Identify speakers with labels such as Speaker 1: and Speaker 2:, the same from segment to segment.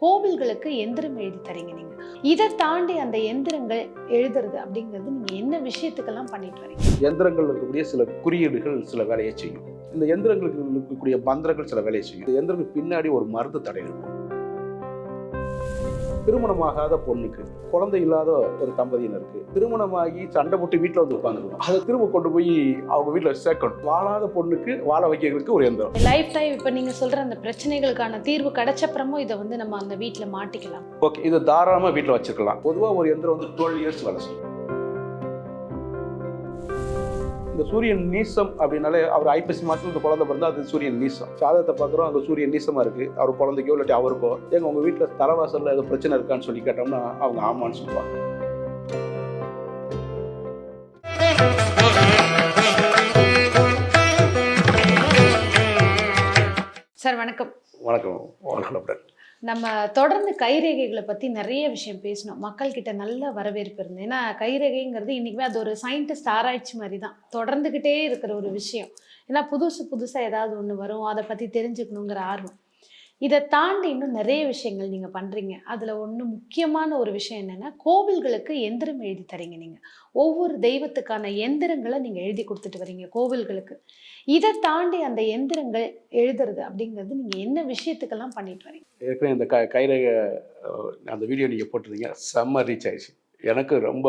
Speaker 1: கோவில்களுக்கு எந்திரம் எழுதி தரீங்க நீங்க. இதை தாண்டி அந்த எந்திரங்கள் எழுதுறது அப்படிங்கிறது நீங்க என்ன விஷயத்துக்கெல்லாம் பண்ணிட்டு வரீங்க?
Speaker 2: எந்திரங்கள் இருக்கக்கூடிய சில குறியீடுகள் சில வேலையை செய்யும். இந்த எந்திரங்களுக்கு இருக்கக்கூடிய மந்திரங்கள் சில வேலையை செய்யும். இந்த எந்திரங்களுக்கு பின்னாடி ஒரு மருந்து தடை இருக்கும். திருமணமாகாத பொண்ணுக்கு குழந்தை இல்லாத ஒரு தம்பதியினருக்கு திருமணமாகி சண்டை போட்டு வீட்டில் வந்து உட்காந்துருக்கும் அதை திரும்ப கொண்டு போய் அவங்க வீட்டில் சேர்க்கணும். வாழாத பொண்ணுக்கு வாழ வைக்கிறதுக்கு ஒரு எந்திரம்.
Speaker 1: லைஃப் டைம் இப்ப நீங்க சொல்ற அந்த பிரச்சனைகளுக்கான தீர்வு கிடைச்சப்புறமும் இதை வந்து நம்ம அந்த வீட்ல மாட்டிக்கலாம்.
Speaker 2: ஓகே இது தாராளமாக வீட்டில் வச்சிருக்கலாம். பொதுவாக ஒரு எந்திரம் வந்து டுவெல் இயர்ஸ் வேலை செய்யும். இந்த சூரியன் நீசம் அப்படின்னாலே அவர் ஐப்பசி மாதத்துல இந்த குழந்தை பிறந்தா அது சூரியன் நீசம். சாதத்தை பார்க்குறோம் அங்கே சூரியன் நீசமாக இருக்குது அவர் குழந்தைக்கோ இல்லாட்டி அவருக்கோ. எங்க உங்கள் வீட்டில் தலைவாசலில் ஏதோ பிரச்சனை இருக்கான்னு சொல்லி கேட்டோம்னா அவங்க ஆமான்னு சொல்லுவாங்க.
Speaker 1: சார் வணக்கம்.
Speaker 2: வணக்கம். வணக்கம்
Speaker 1: நம்ம தொடர்ந்து கைரேகைகளை பற்றி நிறைய விஷயம் பேசணும். மக்கள்கிட்ட நல்ல வரவேற்பு இருந்தது ஏன்னா கைரேகைங்கிறது இன்றைக்குமே அது ஒரு சயின்டிஸ்ட் ஆராய்ச்சி மாதிரி தான் தொடர்ந்துக்கிட்டே இருக்கிற ஒரு விஷயம். ஏன்னா புதுசு புதுசாக ஏதாவது ஒன்று வரும். அதை பற்றி தெரிஞ்சுக்கணுங்கிற ஆர்வம். இதை தாண்டி இன்னும் நிறைய விஷயங்கள் நீங்கள் பண்ணுறீங்க அதில் ஒன்று முக்கியமான ஒரு விஷயம் என்னென்னா கோவில்களுக்கு எந்திரம் எழுதி தரீங்க நீங்கள் ஒவ்வொரு தெய்வத்துக்கான எந்திரங்களை நீங்கள் எழுதி கொடுத்துட்டு வரீங்க கோவில்களுக்கு. இதை தாண்டி அந்த எந்திரங்கள் எழுதுறது அப்படிங்கிறது நீங்கள் என்ன விஷயத்துக்கெல்லாம் பண்ணிட்டு வரீங்க?
Speaker 2: ஏற்கனவே இந்த க கைரக அந்த வீடியோ நீங்கள் போட்டிருந்தீங்க செம்ம ரீச் ஆயிடுச்சு. எனக்கு ரொம்ப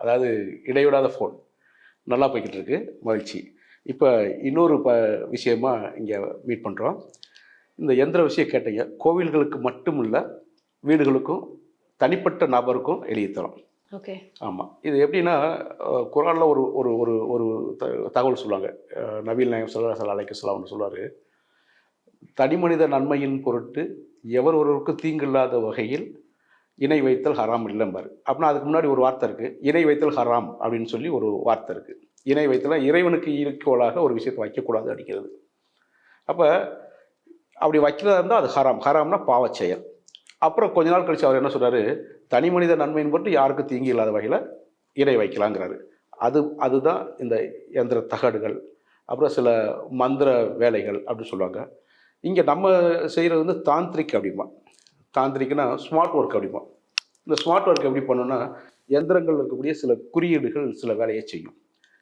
Speaker 2: அதாவது இடைவிடாத ஃபோன் நல்லா போய்கிட்டு இருக்கு மகிழ்ச்சி. இப்போ இன்னொரு ப விஷயமா இங்கே மீட் பண்ணுறோம் இந்த எந்திர விஷயம் கேட்டீங்க. கோவில்களுக்கு மட்டும் இல்லை வீடுகளுக்கும் தனிப்பட்ட நபருக்கும் எழுதி தரோம்.
Speaker 1: ஓகே.
Speaker 2: ஆமாம் இது எப்படின்னா குரானில் ஒரு ஒரு ஒரு ஒரு த- தகவல் சொல்லுவாங்க. நபீல் நாயம் சொல்லா சல்லா அலைக்கு சொல்லாம்னு சொல்லுவார் தனிமனித நன்மையின் பொருட்டு எவர் ஒருவருக்கு தீங்கில்லாத வகையில் இணை வைத்தல் ஹராம் இல்லைம்பாரு. அப்படின்னா அதுக்கு முன்னாடி ஒரு வார்த்தை இருக்குது இணை வைத்தல் ஹராம் அப்படின்னு சொல்லி ஒரு வார்த்தை இருக்குது இணை வைத்தல் இறைவனுக்கு ஈக்குவலாக ஒரு விஷயத்தை வைக்கக்கூடாது அடிக்கிறது அப்போ அப்படி வைக்கிறதா இருந்தால் அது ஹராம். ஹராம்னா பாவச் செயல் அப்புறம் கொஞ்ச நாள் கழிச்சு அவர் என்ன சொல்கிறாரு தனி மனித நன்மையின் பொருட்டு யாருக்கும் தீங்கு இல்லாத வகையில் இணை வைக்கலாங்கிறாரு. அது அதுதான் இந்த எந்திர தகடுகள். அப்புறம் சில மந்திர வேலைகள் அப்படின்னு சொல்லுவாங்க. இங்கே நம்ம செய்கிறது வந்து தாந்திரிக் அப்படிமா தாந்திரிக்னா ஸ்மார்ட் ஒர்க் அப்படிமா இந்த ஸ்மார்ட் ஒர்க் எப்படி பண்ணோன்னா எந்திரங்கள் இருக்கக்கூடிய சில குறியீடுகள் சில வேலையை செய்யும்.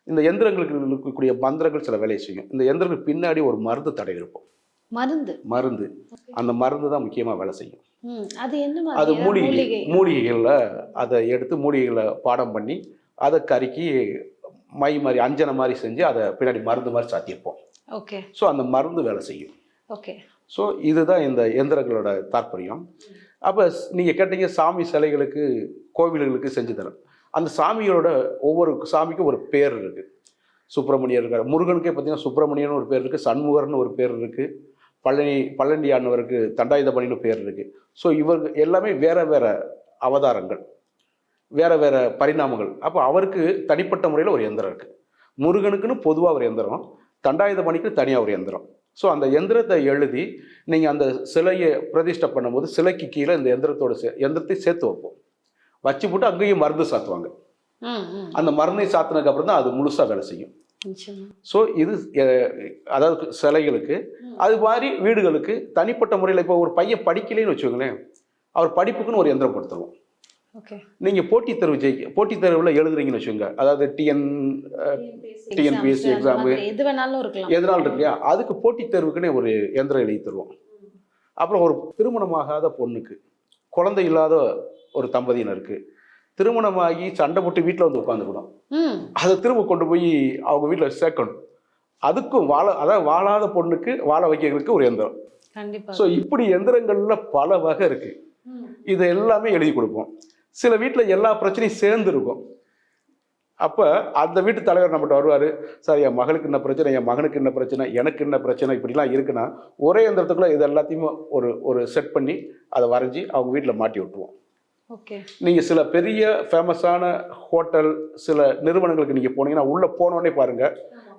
Speaker 2: இந்த எந்திரங்களுக்கு இருக்கக்கூடிய மந்திரங்கள் சில வேலையை செய்யும். இந்த எந்திரங்களுக்கு பின்னாடி ஒரு மருந்து தடை இருக்கும்.
Speaker 1: மருந்து.
Speaker 2: மருந்து. அந்த மருந்து தான் முக்கியமாக வேலை செய்யும்.
Speaker 1: அது என்ன
Speaker 2: அது மூலிகை
Speaker 1: மூலிகை?
Speaker 2: மூலிகைகளில் அதை எடுத்து மூலிகைகளை பாடம் பண்ணி அதை கருக்கி மை மாதிரி அஞ்சனை மாதிரி செஞ்சு அதை பின்னாடி மருந்து மாதிரி சாத்தியிருப்போம்.
Speaker 1: ஓகே
Speaker 2: ஸோ அந்த மருந்து வேலை செய்யும்.
Speaker 1: ஓகே
Speaker 2: ஸோ இதுதான் இந்த எந்திரங்களோட தாற்பயம். அப்போ நீங்கள் கேட்டீங்க சாமி சிலைகளுக்கு கோவில்களுக்கு செஞ்சு தரேன் அந்த சாமியோட ஒவ்வொரு சாமிக்கும் ஒரு பேர் இருக்குது சுப்பிரமணியர் இருக்கார் முருகனுக்கே பார்த்தீங்கன்னா சுப்பிரமணியன் ஒரு பேர் இருக்குது சண்முகர்னு ஒரு பேர் இருக்குது பழனி பழனியானவருக்கு தண்டாயுதபணின்னு பேர் இருக்குது ஸோ இவங்க எல்லாமே வேற வேற அவதாரங்கள் வேற வேற பரிணாமங்கள். அப்போ அவருக்கு தனிப்பட்ட முறையில் ஒரு எந்திரம் இருக்குது முருகனுக்குன்னு பொதுவாக ஒரு எந்திரம் தண்டாயுதபணிக்கு தனியாக ஒரு எந்திரம். ஸோ அந்த எந்திரத்தை எழுதி நீங்கள் அந்த சிலையை பிரதிஷ்டை பண்ணும்போது சிலைக்கு கீழே இந்த எந்திரத்தோட சே எந்திரத்தை சேர்த்து வைப்போம். வச்சு போட்டு அங்கேயும் மருந்து சாத்துவாங்க. அந்த மருந்தை சாத்தினதுக்கு அப்புறம் தான் அது முழுசாக வேலை செய்யும். ஸோ இது அதாவது சிலைகளுக்கு. அது மாதிரி வீடுகளுக்கு தனிப்பட்ட முறையில் இப்போ ஒரு பையன் படிக்கலைன்னு வச்சுக்கோங்களேன் அவர் படிப்புக்குன்னு ஒரு எந்திரம் கொடுத்துருவோம் நீங்கள் போட்டித் தேர்வு ஜெயிக்க போட்டித் தேர்வில் எழுதுறீங்கன்னு வச்சுக்கோங்க. அதாவது டிஎன் TNPSC exam.
Speaker 1: எது வேணாலும் இருக்கலாம்.
Speaker 2: எதனால் இருக்கு இல்லையா? அதுக்கு போட்டித் தேர்வுக்குன்னே ஒரு எந்திரம் எழுதி தருவோம். அப்புறம் ஒரு திருமணமாகாத பொண்ணுக்கு குழந்தை இல்லாத ஒரு தம்பதியினருக்கு திருமணமாகி சண்டை போட்டு வீட்டில் வந்து உட்காந்துக்கணும். அதை திரும்ப கொண்டு போய் அவங்க வீட்டில் சேர்க்கணும். அதுக்கும் வாழ அதாவது வாழாத பொண்ணுக்கு வாழ வைக்கிறதுக்கு ஒரு எந்திரம். ஸோ இப்படி எந்திரங்கள்ல பல வகை இருக்கு.
Speaker 1: ம்.
Speaker 2: இதை எல்லாமே எழுதி கொடுப்போம். சில வீட்டில் எல்லா பிரச்சனையும் சேர்ந்து இருக்கும் அப்போ அந்த வீட்டு தலைவர் நம்மகிட்ட வருவார்? சார் என் மகளுக்கு என்ன பிரச்சனை? என் மகனுக்கு என்ன பிரச்சனை? எனக்கு என்ன பிரச்சனை? இப்படிலாம் இருக்குன்னா ஒரே எந்திரத்துக்குள்ள இது எல்லாத்தையுமே ஒரு ஒரு செட் பண்ணி அதை வரைஞ்சி அவங்க வீட்டில் மாட்டி விட்டுருவோம். நீங்கள் சில பெரிய ஃபேமஸான ஹோட்டல் சில நிறுவனங்களுக்கு நீங்கள் போனீங்கன்னா உள்ளே போனோடனே பாருங்கள்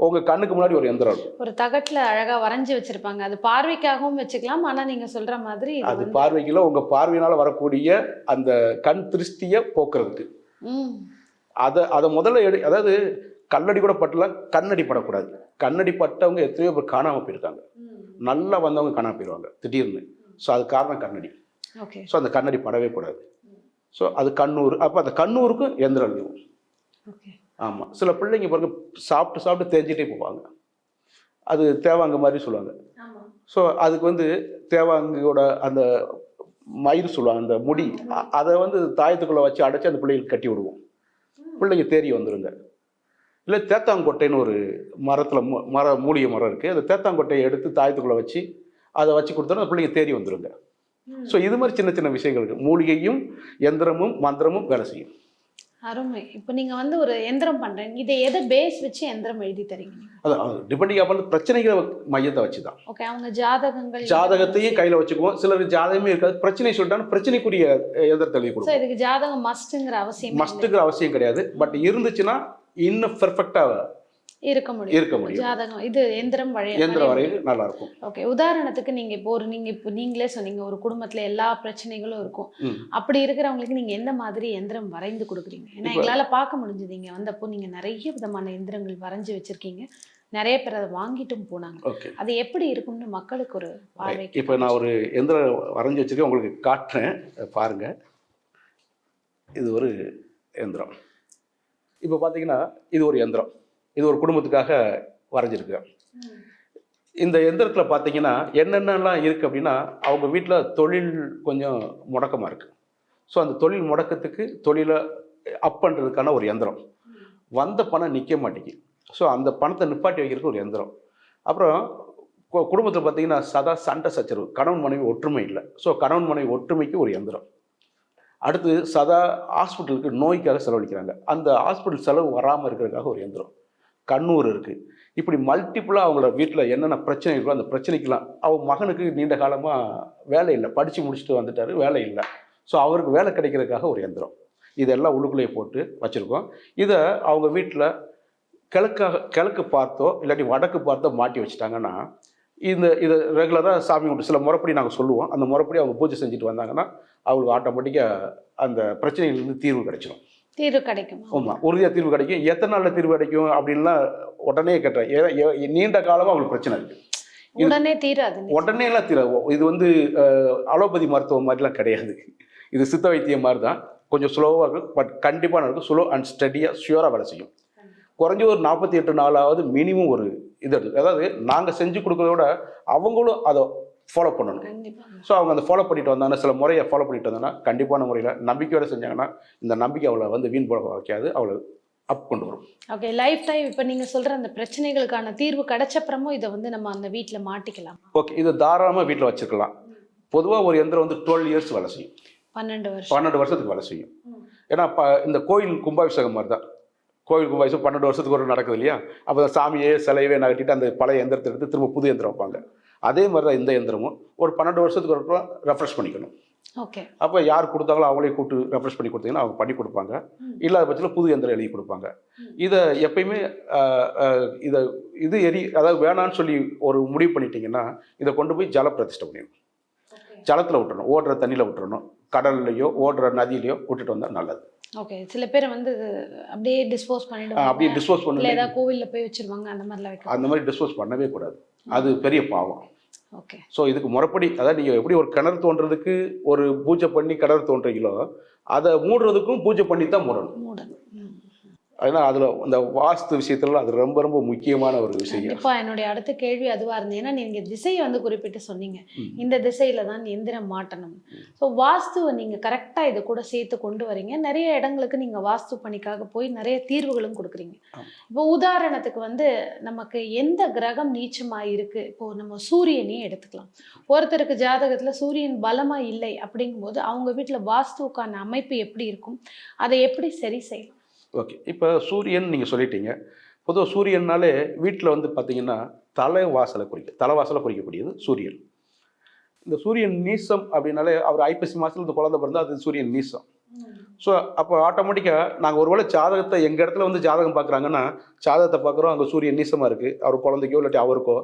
Speaker 2: உங்கள் கண்ணுக்கு முன்னாடி ஒரு எந்திரம்.
Speaker 1: ஒரு தகட்டுல அழகா வரைஞ்சு வச்சிருப்பாங்க. அது பார்வைக்காகவும் வச்சுக்கலாம் ஆனா நீங்க சொல்ற மாதிரி
Speaker 2: அது பார்வைக்குள்ள உங்கள் பார்வையினால் வரக்கூடிய அந்த கண் திருஷ்டியை போக்குறதுக்கு. அதை அதை முதல்ல எடு அதாவது கண்ணடி கூட பட்டலாம் கண்ணடி படக்கூடாது. கண்ணடி பட்டவங்க எத்தனையோ பேர் காணாமல் போயிருக்காங்க. நல்லா வந்தவங்க காணாமல் போயிடுவாங்க திடீர்னு. ஸோ அது காரணம் கண்ணடி.
Speaker 1: ஓகே.
Speaker 2: ஸோ அந்த கண்ணாடி படவே கூடாது. ஸோ அது கண்ணூர். அப்போ அந்த கண்ணூருக்கும் எந்திரம்
Speaker 1: ஓகே.
Speaker 2: ஆமாம் சில பிள்ளைங்க பாருங்க சாப்பிட்டு சாப்பிட்டு தேஞ்சிட்டே போவாங்க. அது தேவாங்க மாதிரி சொல்லுவாங்க. ஸோ அதுக்கு வந்து தேவாங்கோட அந்த மயிர் சொல்லுவாங்க அந்த முடி. அதை வந்து தாயத்துக்குள்ளே வச்சு அடைச்சி அந்த பிள்ளைகளுக்கு கட்டி விடுவோம். பிள்ளைங்க தேறி வந்துருங்க. இல்லை தேத்தாங்கொட்டைன்னு ஒரு மரத்தில் மர மூலிகை மரம் இருக்குது அந்த தேத்தாங்கொட்டையை எடுத்து தாயத்துக்குள்ளே வச்சு அதை வச்சு கொடுத்தோன்னா அந்த பிள்ளைங்க தேறி வந்துருங்க. ஸோ இது மாதிரி சின்ன சின்ன விஷயங்கள் இருக்குது மூலிகையும் எந்திரமும் மந்திரமும் வேலை செய்யும்.
Speaker 1: அருமை. இப்போ நீங்க வந்து ஒரு எந்திரம் பண்றீங்க. இதை எதை பேஸ் வச்சு எந்திரம் எழுதி தரீங்க நீங்க?
Speaker 2: அது டிபெண்டிங் ஆகும் பிரச்சனைகளை மையத்தை வச்சு தான்
Speaker 1: ஓகே அவங்க ஜாதகங்கள்
Speaker 2: ஜாதகத்தையும் கையில் வச்சுக்குவோம். சிலர் ஜாதகமே இருக்காது. பிரச்சனை சொல்லிட்டாலும் பிரச்சனைக்குரிய எந்திரத்தை எழுதி
Speaker 1: இதுக்கு ஜாதகம் மஸ்ட்டுங்கிற அவசியம்
Speaker 2: மஸ்ட்டுங்கிற அவசியம் கிடையாது. பட் இருந்துச்சுன்னா இன்னும் பெர்ஃபெக்டாக
Speaker 1: இருக்க முடியும்.
Speaker 2: இருக்க முடியும்.
Speaker 1: ஜாதகம் இது எந்திரம் வழி
Speaker 2: எந்திரம் வரையும் நல்லா இருக்கும்
Speaker 1: ஓகே உதாரணத்துக்கு நீங்க இப்போ ஒரு நீங்க இப்போ நீங்களே சொன்னீங்க ஒரு குடும்பத்துல எல்லா பிரச்சனைகளும் இருக்கும். அப்படி இருக்கிறவங்களுக்கு நீங்க எந்த மாதிரி எந்திரம் வரைந்து கொடுக்குறீங்க? ஏன்னா எங்களால பார்க்க முடிஞ்சது இங்க வந்தப்போ நீங்க நிறைய விதமான எந்திரங்கள் வரைஞ்சு வச்சிருக்கீங்க. நிறைய பேர் அதை வாங்கிட்டும் போனாங்க. அது எப்படி இருக்கும்னு மக்களுக்கு ஒரு பார்வைக்கு
Speaker 2: இப்போ நான் ஒரு எந்திரம் வரைஞ்சி வச்சிருக்கேன் உங்களுக்கு காட்டுறேன். பாருங்க. இது ஒரு எந்திரம். இப்போ பார்த்தீங்கன்னா இது ஒரு எந்திரம். இது ஒரு குடும்பத்துக்காக வரைஞ்சிருக்கேன் இந்த எந்திரத்தில் பார்த்தீங்கன்னா என்னென்னலாம் இருக்குது அப்படின்னா அவங்க வீட்டில் தொழில் கொஞ்சம் முடக்கமாக இருக்குது ஸோ அந்த தொழில் முடக்கத்துக்கு தொழிலை அப் பண்ணுறதுக்கான ஒரு எந்திரம். வந்த பணம் நிற்க மாட்டேங்குது. ஸோ அந்த பணத்தை நிப்பாட்டி வைக்கிறதுக்கு ஒரு எந்திரம். அப்புறம் கு- குடும்பத்தில் பார்த்தீங்கன்னா சதா சண்டை சச்சரவு. கணவன் மனைவி ஒற்றுமை இல்லை. ஸோ கணவன் மனைவி ஒற்றுமைக்கு ஒரு எந்திரம். அடுத்து சதா ஹாஸ்பிட்டலுக்கு நோய்க்காக செலவழிக்கிறாங்க. அந்த ஹாஸ்பிட்டல் செலவு வராமல் இருக்கிறதுக்காக ஒரு எந்திரம். கண்ணூர் இருக்குது இப்படி மல்டிப்புளாக அவங்களோட வீட்டில் என்னென்ன பிரச்சனை இருக்கோ அந்த பிரச்சனைக்கெல்லாம் அவங்க மகனுக்கு நீண்ட காலமாக வேலை இல்லை. படித்து முடிச்சுட்டு வந்துட்டாரு வேலை இல்லை. ஸோ அவருக்கு வேலை கிடைக்கிறதுக்காக ஒரு எந்திரம் இதெல்லாம் உள்ளுக்குள்ளேயே போட்டு வச்சுருக்கோம். இதை அவங்க வீட்டில் கிழக்காக கிழக்கு பார்த்தோ இல்லாட்டி வடக்கு பார்த்தோ மாட்டி வச்சுட்டாங்கன்னா இந்த இதை ரெகுலராக சாமி கும்பிட்டு சில முறைப்படி நாங்கள் சொல்லுவோம். அந்த முறைப்படி அவங்க பூஜை செஞ்சுட்டு வந்தாங்கன்னா அவங்களுக்கு ஆட்டோமேட்டிக்காக அந்த பிரச்சனையிலேருந்து தீர்வு கிடைச்சிடும்
Speaker 1: தீர்வு கிடைக்கும்.
Speaker 2: ஆமாம் உறுதியாக தீர்வு கிடைக்கும். எத்தனை நாளில் தீர்வு கிடைக்கும் அப்படின்லாம் உடனே கேட்டேன். நீண்ட காலமாக அவங்களுக்கு பிரச்சனை இருக்குது
Speaker 1: உடனே தீராது.
Speaker 2: உடனே எல்லாம் தீர இது வந்து அலோபதி மருத்துவம் மாதிரிலாம் கிடையாது. இது சித்த வைத்தியம் மாதிரி தான் கொஞ்சம் ஸ்லோவாக இருக்கும். பட் கண்டிப்பாக நடக்கும். ஸ்லோ அண்ட் ஸ்டடியாக ஷியூராக வேலை செய்யும். குறைஞ்ச ஒரு நாற்பத்தி எட்டு நாளாவது மினிமம் ஒரு இது எடுக்கும் அதாவது நாங்கள் செஞ்சு கொடுக்கறத விட அவங்களும் அதை ஃபாலோ பண்ணணும். ஸோ அவங்க அந்த ஃபாலோ பண்ணிட்டு வந்தாங்கன்னா சில முறையை ஃபாலோ பண்ணிட்டு வந்தாங்கன்னா கண்டிப்பான முறையில் நம்பிக்கையோடு செஞ்சாங்கன்னா இந்த நம்பிக்கை அவளை வந்து வீண் போக வைக்காது அவளை அப் கொண்டு வரும்.
Speaker 1: ஓகே லைஃப் டைம் இப்போ நீங்க சொல்ற அந்த பிரச்சனைகளுக்கான தீர்வு கிடைச்சப்புறமும் இதை வந்து நம்ம அந்த வீட்ல மாட்டிக்கலாம்.
Speaker 2: ஓகே இது தாராளமாக வீட்டில் வச்சுக்கலாம். பொதுவாக ஒரு எந்திரம் வந்து டுவெல் இயர்ஸ் வேலை செய்யும்.
Speaker 1: பன்னெண்டு வருஷம்.
Speaker 2: பன்னெண்டு வருஷத்துக்கு வேலை செய்யும். ஏன்னா ப இந்த கோயில் கும்பாபிஷேகம் மாதிரி தான் கோயில் கும்பாபிஷேகம் பன்னெண்டு வருஷத்துக்கு ஒரு நடக்குது இல்லையா? அப்போ சாமியே சிலையவே நகட்டிட்டு அந்த பழைய எந்திரத்தை எடுத்து திரும்ப புது எந்திரம் வைப்பாங்க. அதே மாதிரி தான் இந்த எந்திரமும் ஒரு பன்னெண்டு வருஷத்துக்கு ஒரு ரெஃப்ரெஷ் பண்ணிக்கணும்.
Speaker 1: ஓகே.
Speaker 2: அப்போ யார் கொடுத்தாங்களோ அவங்களே கூப்பிட்டு ரெஃப்ரெஷ் பண்ணி கொடுத்தீங்கன்னா அவங்க பண்ணி கொடுப்பாங்க. இல்லாத பட்சத்தில் புது எந்திரம் எழுதி கொடுப்பாங்க. இதை எப்பயுமே இதை இது எரி அதாவது வேணான்னு சொல்லி ஒரு முடிவு பண்ணிட்டீங்கன்னா இதை கொண்டு போய் ஜல பிரதிஷ்டை பண்ணிடணும் ஜலத்தில் விட்டுறணும். ஓடுற தண்ணியில் விட்டுறணும். கடல்லையோ ஓடுற நதியிலையோ விட்டுட்டு வந்தால் நல்லது.
Speaker 1: ஓகே. சில பேர் வந்து அப்படியே டிஸ்போஸ் பண்ணிடுவாங்க.
Speaker 2: அப்படியே டிஸ்போஸ்
Speaker 1: இல்ல
Speaker 2: பண்ணி
Speaker 1: ஏதாவது கோவில்ல போய் வச்சிருவாங்க அந்த மாதிரிலாம்
Speaker 2: அந்த மாதிரி டிஸ்போஸ் பண்ணவே கூடாது. அது பெரிய பாவம்.
Speaker 1: ஓகே
Speaker 2: ஸோ இதுக்கு முறைப்படி அதாவது நீங்கள் எப்படி ஒரு கிணறு தோன்றதுக்கு ஒரு பூஜை பண்ணி கிணறு தோன்றீங்களோ அதை மூடுறதுக்கும் பூஜை பண்ணி தான் மூடணும்.
Speaker 1: மூடணும்
Speaker 2: அதனால் அதில் இந்த வாஸ்து விஷயத்துல அது ரொம்ப ரொம்ப முக்கியமான ஒரு விஷயம்.
Speaker 1: கண்டிப்பா என்னுடைய அடுத்த கேள்வி அதுவா இருந்தது. ஏன்னா நீங்க திசையை வந்து குறிப்பிட்டு சொன்னீங்க. இந்த திசையில தான் எந்திரம் மாட்டணும். ஸோ வாஸ்துவை நீங்க கரெக்டா இதை கூட சேர்த்து கொண்டு வரீங்க. நிறைய இடங்களுக்கு நீங்க வாஸ்து பணிக்காக போய் நிறைய தீர்வுகளும் கொடுக்குறீங்க. இப்போ உதாரணத்துக்கு வந்து நமக்கு எந்த கிரகம் நீச்சமா இருக்கு? இப்போ நம்ம சூரியனையே எடுத்துக்கலாம். ஒருத்தருக்கு ஜாதகத்துல சூரியன் பலமா இல்லை அப்படிங்கும்போது அவங்க வீட்டுல வாஸ்துவுக்கான அமைப்பு எப்படி இருக்கும்? அதை எப்படி சரி செய்யலாம்?
Speaker 2: ஓகே. இப்போ சூரியன் நீங்கள் சொல்லிட்டீங்க. பொதுவாக சூரியன்னாலே வீட்டில் வந்து பார்த்தீங்கன்னா தலை வாசலை குறிக்க தலைவாசலை குறிக்கக்கூடியது சூரியன். இந்த சூரியன் நீசம் அப்படின்னாலே அவர் ஐப்பசி மாதத்தில் இந்த குழந்தை பிறந்தால் அது சூரியன் நீசம். ஸோ அப்போ ஆட்டோமேட்டிக்காக நாங்கள் ஒருவேளை ஜாதகத்தை எங்கள் இடத்துல வந்து ஜாதகம் பார்க்குறாங்கன்னா ஜாதகத்தை பார்க்குறோம் அங்கே சூரியன் நீசமாக இருக்குது அவர் குழந்தைக்கோ இல்லாட்டி அவருக்கோ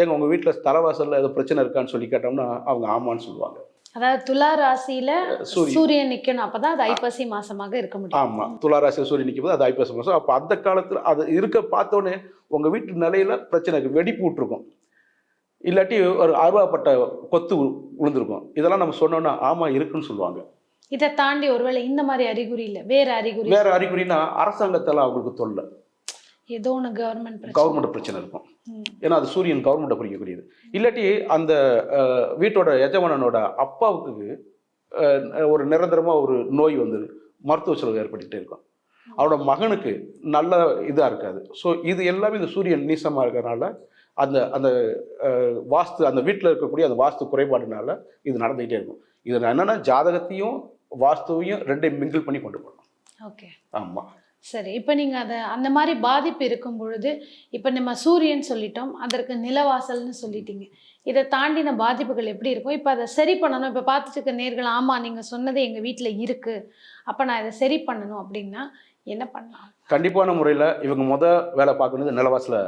Speaker 2: ஏங்க உங்கள் வீட்டில் தலைவாசலில் ஏதோ பிரச்சனை இருக்கான்னு சொல்லி கேட்டோம்னா அவங்க ஆமான்னு சொல்லுவாங்க.
Speaker 1: அதாவது துலா ராசியில
Speaker 2: சூரியன்.
Speaker 1: சூரியன் நிக்கணும் அப்பதான் அது ஐப்பசி மாசமாக இருக்க முடியும்.
Speaker 2: ஆமாம் துளாராசியில் சூரியன் நிற்கும் போது அது ஐப்பசி மாதம் அப்போ அந்த காலத்தில் அது இருக்க பார்த்தோன்னே உங்கள் வீட்டு நிலையில பிரச்சனை இருக்குது வெடிப்பு விட்டுருக்கும் இல்லாட்டி ஒரு அருவாப்பட்ட கொத்து விழுந்திருக்கும் இதெல்லாம் நம்ம சொன்னோம்னா ஆமாம் இருக்குன்னு சொல்லுவாங்க.
Speaker 1: இதை தாண்டி ஒருவேளை இந்த மாதிரி அறிகுறி இல்ல வேற அறிகுறி
Speaker 2: வேற அறிகுறினா அரசாங்கத்தால் அவங்களுக்கு தொல்லை.
Speaker 1: ஏதோ ஒண்ணு கவர்மெண்ட்
Speaker 2: கவர்மெண்ட் பிரச்சனை இருக்கும். ஏன்னா அது சூரியன் கவர்மெண்ட்டை குறிக்கக்கூடியது. இல்லாட்டி அந்த வீட்டோட எஜமானனோட அப்பாவுக்கு ஒரு நிரந்தரமாக ஒரு நோய் வந்து மருத்துவ செலவு ஏற்பட்டுகிட்டே இருக்கும். அவரோட மகனுக்கு நல்ல இதாக இருக்காது. ஸோ இது எல்லாமே இந்த சூரியன் நீசமாக இருக்கிறனால அந்த அந்த வாஸ்து அந்த வீட்டில் இருக்கக்கூடிய அந்த வாஸ்து குறைபாடுனால இது நடந்துகிட்டே இருக்கும். இது என்னன்னா ஜாதகத்தையும் வாஸ்துவையும் ரெண்டையும் மிங்கிள் பண்ணி கொண்டு போகணும்.
Speaker 1: ஓகே
Speaker 2: ஆமாம்
Speaker 1: சரி இப்போ நீங்க அதை அந்த மாதிரி பாதிப்பு இருக்கும் பொழுது இப்போ நம்ம சூரியன் சொல்லிட்டோம் அதற்கு நிலவாசல்னு சொல்லிட்டீங்க. இதை தாண்டின பாதிப்புகள் எப்படி இருக்கும்? இப்போ அதை சரி பண்ணணும். இப்போ பார்த்துட்டு இருக்க நேர்கள் ஆமா நீங்க சொன்னது எங்க வீட்ல இருக்கு. அப்ப நான் இதை சரி பண்ணணும் அப்படின்னா என்ன பண்ணலாம்?
Speaker 2: கண்டிப்பான முறையில் இவங்க முத வேலை பார்க்கணுது நிலவாசில்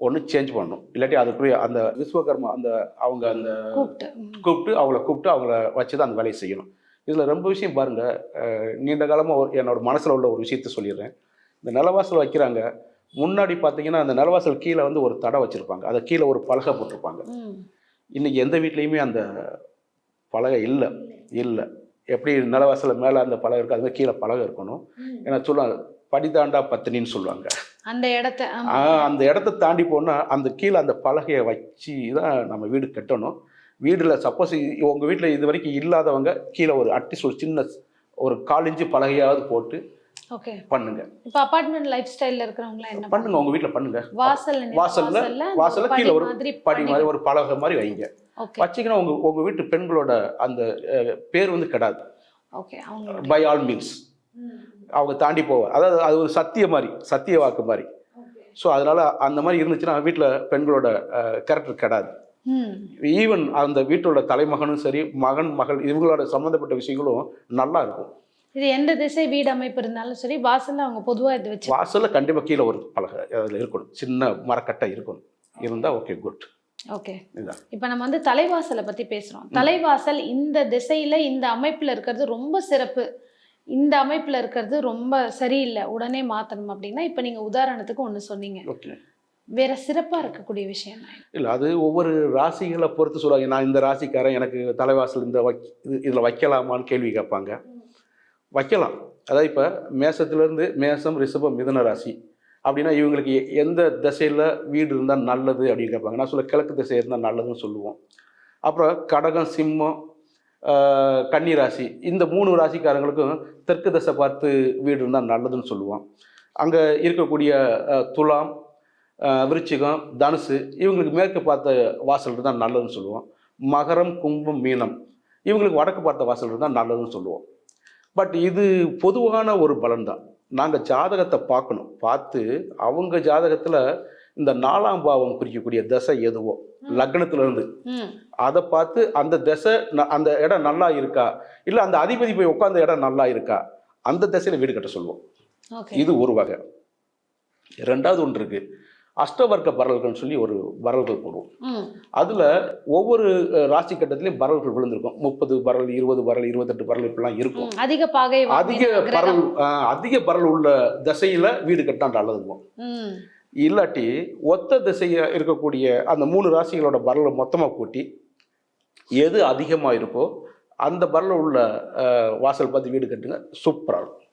Speaker 2: ஒன்று சேஞ்ச் பண்ணணும். இல்லாட்டி அதுக்குரிய அந்த விஸ்வகர்மா அந்த அவங்க அந்த
Speaker 1: கூப்பிட்டு.
Speaker 2: கூப்பிட்டு அவங்கள கூப்பிட்டு அவங்கள வச்சு தான் அந்த வேலையை செய்யணும். இதில் ரொம்ப விஷயம் பாருங்கள் நீண்ட காலமாக ஒரு என்னோட மனசில் உள்ள ஒரு விஷயத்த சொல்லிடுறேன். இந்த நிலவாசல் வைக்கிறாங்க. முன்னாடி பார்த்தீங்கன்னா அந்த நிலவாசல் கீழே வந்து ஒரு தடை வச்சுருப்பாங்க. அதை கீழே ஒரு பலகை போட்டிருப்பாங்க. இன்றைக்கி எந்த வீட்லேயுமே அந்த பலகை இல்லை. இல்லை. எப்படி நிலவாசல் மேலே அந்த பலகை இருக்குது அது மாதிரி கீழே பலகை இருக்கணும். ஏன்னா சொல்லுவாங்க படிதாண்டா பத்தினின்னு சொல்லுவாங்க.
Speaker 1: அந்த இடத்த
Speaker 2: அந்த இடத்த தாண்டி போனால் அந்த கீழே அந்த பலகையை வச்சு தான் நம்ம வீடு கட்டணும். வீடில் சப்போஸ் உங்கள் வீட்டில் இது வரைக்கும் இல்லாதவங்க கீழே ஒரு அட்லீஸ்ட் ஒரு சின்ன ஒரு காலிஞ்சு பலகையாவது போட்டு
Speaker 1: ஓகே.
Speaker 2: பண்ணுங்க.
Speaker 1: இப்போ அபார்ட்மெண்ட் லைஃப் ஸ்டைல்ல இருக்கிறவங்களாம் என்ன
Speaker 2: பண்ணுங்க உங்கள் வீட்டில் பண்ணுங்க.
Speaker 1: வாசல்
Speaker 2: வாசல்ல- வாசல்ல கீழே ஒரு படி மாதிரி ஒரு பலகை மாதிரி வைங்க. வச்சிங்கன்னா உங்கள் உங்கள் வீட்டு பெண்களோட அந்த பேர் வந்து கெடாது.
Speaker 1: ஓகே அவங்க
Speaker 2: பை ஆல் மீன்ஸ் அவங்க தாண்டி போவார். அதாவது அது ஒரு சத்திய மாதிரி சத்திய வாக்கு மாதிரி. ஸோ அதனால அந்த மாதிரி இருந்துச்சுன்னா வீட்டில் பெண்களோட கேரக்டர் கெடாது. ஈவன் அந்த வீட்டோட தலைமகனும் சரி மகன் மகள் இவங்களோட சம்மந்தப்பட்ட விஷயங்களும் நல்லா இருக்கும்.
Speaker 1: இது எந்த திசை வீடு அமைப்பு இருந்தாலும் சரி வாசல்ல அவங்க பொதுவா இது வச்சு
Speaker 2: வாசல்ல கண்டிப்பாக கீழே ஒரு பலகை அதில் இருக்கணும். சின்ன மரக்கட்டை இருக்கணும். இருந்தால் ஓகே குட்
Speaker 1: ஓகே இப்போ நம்ம வந்து தலைவாசலை பத்தி பேசுறோம். தலைவாசல் இந்த திசையில இந்த அமைப்புல இருக்கிறது ரொம்ப சிறப்பு. இந்த அமைப்புல இருக்கிறது ரொம்ப சரியில்லை உடனே மாத்தணும் அப்படின்னா இப்போ நீங்க உதாரணத்துக்கு ஒண்ணு சொன்னீங்க.
Speaker 2: ஓகே
Speaker 1: வேற சிறப்பாக இருக்கக்கூடிய விஷயம்.
Speaker 2: இல்லை அது ஒவ்வொரு ராசிகளை பொறுத்து சொல்லுவாங்க. நான் இந்த ராசிக்காரன் எனக்கு தலைவாசல் இந்த வைக் இது இதில் வைக்கலாமான்னு கேள்வி கேட்பாங்க. வைக்கலாம். அதாவது இப்போ மேசத்துலேருந்து மேசம் ரிஷபம் மிதன ராசி அப்படின்னா இவங்களுக்கு எ- எந்த திசையில் வீடு இருந்தால் நல்லது அப்படின்னு கேட்பாங்க. நான் சொல்ல கிழக்கு திசை இருந்தால் நல்லதுன்னு சொல்லுவோம். அப்புறம் கடகம் சிம்மம் கன்னி ராசி இந்த மூணு ராசிக்காரங்களுக்கும் தெற்கு திசை பார்த்து வீடு இருந்தால் நல்லதுன்னு சொல்லுவோம். அங்கே இருக்கக்கூடிய துலாம் விருச்சிகம் தனுசு இவங்களுக்கு மேற்கு பார்த்த வாசல் இருந்தால் நல்லதுன்னு சொல்லுவோம். மகரம் கும்பம் மீனம் இவங்களுக்கு வடக்கு பார்த்த வாசல் இருந்தால் நல்லதுன்னு சொல்லுவோம். பட் இது பொதுவான ஒரு பலன் தான். நாங்கள் ஜாதகத்தை பார்க்கணும். பார்த்து அவங்க ஜாதகத்தில் இந்த நாலாம் பாவம் குறிக்கக்கூடிய தசை எதுவோ லக்னத்துல இருந்து
Speaker 1: ம்.
Speaker 2: அதை பார்த்து அந்த தசை அந்த இடம் நல்லா இருக்கா? இல்லை அந்த அதிபதி போய் உட்காந்த இடம் நல்லா இருக்கா? அந்த திசையில வீடு கட்ட சொல்லுவோம். இது ஒரு வகை. ரெண்டாவது ஒன்று இருக்கு. அஷ்டவர்க்க பரல்கள்னு சொல்லி ஒரு பரல்கள் போடுவோம். அதுல ஒவ்வொரு ராசி கட்டத்திலையும் பரல்கள் விழுந்திருக்கும். முப்பது பரல் இருபது பரல் இருபத்தெட்டு பரல் இப்படிலாம் இருக்கும்.
Speaker 1: அதிக பாகை
Speaker 2: அதிக பரல் அதிக பரல் உள்ள திசையில வீடு கட்டினா நல்லதுவோம்
Speaker 1: ம்.
Speaker 2: இல்லாட்டி ஒத்த திசைய இருக்கக்கூடிய அந்த மூணு ராசிகளோட பரலை மொத்தமாக கூட்டி எது அதிகமாக இருக்கோ அந்த பரல உள்ள வாசல் பார்த்து வீடு கட்டுங்க. சூப்பராக இருக்கும்.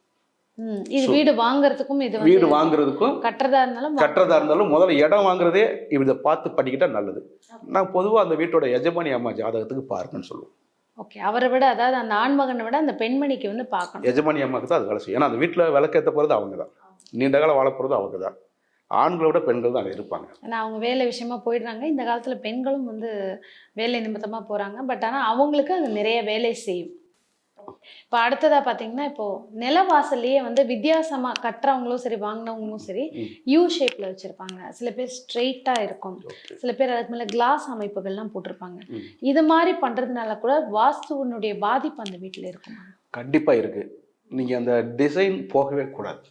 Speaker 1: இது வீடு வாங்குறதுக்கும் இது
Speaker 2: வீடு வாங்குறதுக்கும்
Speaker 1: கட்டுறதா இருந்தாலும்
Speaker 2: கட்டுறதா இருந்தாலும் முதல்ல இடம் வாங்குறதே இதை பார்த்து பண்ணிக்கிட்டா நல்லது. நான் பொதுவாக அந்த வீட்டோட எஜமானி அம்மா ஜாதகத்துக்கு பாருங்கன்னு சொல்லுவோம்.
Speaker 1: ஓகே அவரை விட அதாவது அந்த ஆண்மகனை விட அந்த பெண்மணிக்கு வந்து பார்க்கணும்.
Speaker 2: எஜமானி அம்மாவுக்கு தான் அது வேலை செய்யும். ஏன்னா அந்த வீட்டில் விளக்கேற்ற போகிறது அவங்க தான். நீண்ட காலம் வாழ போகிறது அவங்க தான். ஆண்களை விட பெண்கள் தான் அங்கே இருப்பாங்க.
Speaker 1: ஏன்னா அவங்க வேலை விஷயமா போயிடுறாங்க. இந்த காலத்துல பெண்களும் வந்து வேலை நிமித்தமா போறாங்க. பட் ஆனா அவங்களுக்கு அது நிறைய வேலை செய்யும். இப்போ அடுத்ததா பாத்தீங்கன்னா இப்போ நிலவாசல்லையே வந்து வித்தியாசமா கட்டுறவங்களும் சரி வாங்கினவங்களும் சரி. யூ ஷேப்ல வச்சிருப்பாங்க. சில பேர் ஸ்ட்ரெயிட்டா இருக்கும். சில பேர் அதுக்கு மேல கிளாஸ் அமைப்புகள்லாம் போட்டிருப்பாங்க. இது மாதிரி பண்றதுனால கூட வாஸ்துவனுடைய பாதிப்பு அந்த வீட்டுல இருக்குமா?
Speaker 2: கண்டிப்பாக இருக்குது நீங்கள் அந்த டிசைன் போகவே கூடாது.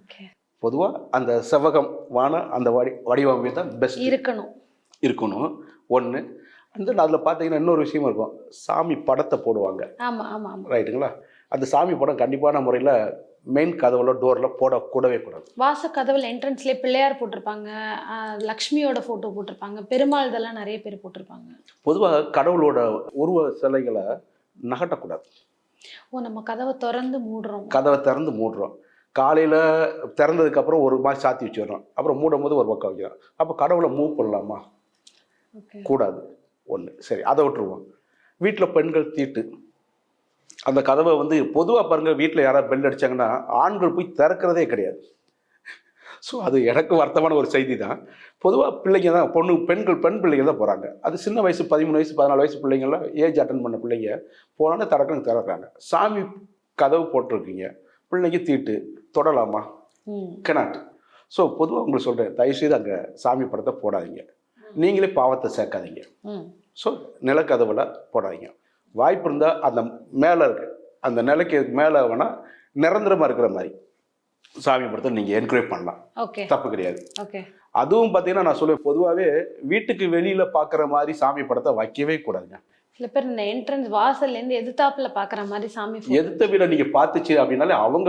Speaker 1: ஓகே
Speaker 2: பொதுவாக அந்த செவ்வகம் வான அந்த வடி வடிவமைப்பு தான் பெஸ்ட்
Speaker 1: இருக்கணும்.
Speaker 2: இருக்கணும். ஒன்று அந்த அதில் பார்த்தீங்கன்னா இன்னொரு விஷயம் இருக்கும். சாமி படத்தை போடுவாங்க.
Speaker 1: ஆமா ஆமா ஆமா.
Speaker 2: ரைட்டுங்களா? அந்த சாமி படம் கண்டிப்பான முறையில் மெயின் கதவுல டோரில் போட கூடவே கூடாது.
Speaker 1: வாச கதவுல என்ட்ரன்ஸ்லேயே பிள்ளையார் போட்டிருப்பாங்க. லக்ஷ்மியோட ஃபோட்டோ போட்டிருப்பாங்க. பெருமாள் இதெல்லாம் நிறைய பேர் போட்டிருப்பாங்க.
Speaker 2: பொதுவாக கடவுளோட உருவ சிலைகளை நகட்டக்கூடாது.
Speaker 1: ஓ நம்ம கதவை திறந்து மூடுறோம்.
Speaker 2: கதவை திறந்து மூடுறோம். காலையில் திறந்ததுக்கப்புறம் ஒரு மாதிரி சாத்தி வச்சிடுறோம். அப்புறம் மூடும் போது ஒரு பக்கம் வைக்கிறோம். அப்போ கடவுளை மூவ் பண்ணலாமா? கூடாது. ஒன்று சரி அதை விட்டுருவோம். வீட்டில் பெண்கள் தீட்டு. அந்த கதவை வந்து பொதுவாக பாருங்க வீட்டில் யாராவது பெல் அடிச்சாங்கன்னா ஆண்கள் போய் திறக்கிறதே கிடையாது. ஸோ அது எனக்கு வருத்தமான ஒரு செய்தி தான் பொதுவாக பிள்ளைங்க தான் பொண்ணு பெண்கள் பெண் பிள்ளைங்க தான் போகிறாங்க அது சின்ன வயசு பதிமூணு வயசு பதினாலு வயசு பிள்ளைங்கள்லாம் ஏஜ் அட்டன் பண்ண பிள்ளைங்க போனோன்னே திறக்கணும் திறக்கிறாங்க. சாமி கதவு போட்டிருக்கீங்க பிள்ளைங்க தீட்டு தொடலாமா? கெனாட் ஸோ பொதுவாக உங்களுக்கு சொல்கிறேன் தயவுசெய்து அங்கே சாமி படத்தை போடாதீங்க. நீங்களே பாவத்தை சேர்க்காதீங்க. ஸோ நிலக்கதவுல போடாதீங்க. வாய்ப்பு இருந்தால் அந்த மேலே இருக்கு. அந்த நிலைக்கு மேலே வேணால் நிரந்தரமாக இருக்கிற மாதிரி. சாமி படத்தை நீங்கள் என்கரேஜ் பண்ணலாம்.
Speaker 1: ஓகே
Speaker 2: தப்பு கிடையாது. அதுவும் பார்த்தீங்கன்னா நான் சொல்லுவேன் பொதுவாகவே வீட்டுக்கு வெளியில் பார்க்குற மாதிரி சாமி படத்தை வைக்கவே கூடாதுங்க.
Speaker 1: சில பேர் இந்த என்ட்ரன்ஸ் வாசல்ல இருந்து எதிர்த்தாப்புல பாக்குற மாதிரி சாமி
Speaker 2: எதிர்த்த வீட நீங்கள் பார்த்துச்சு அப்படின்னாலே அவங்க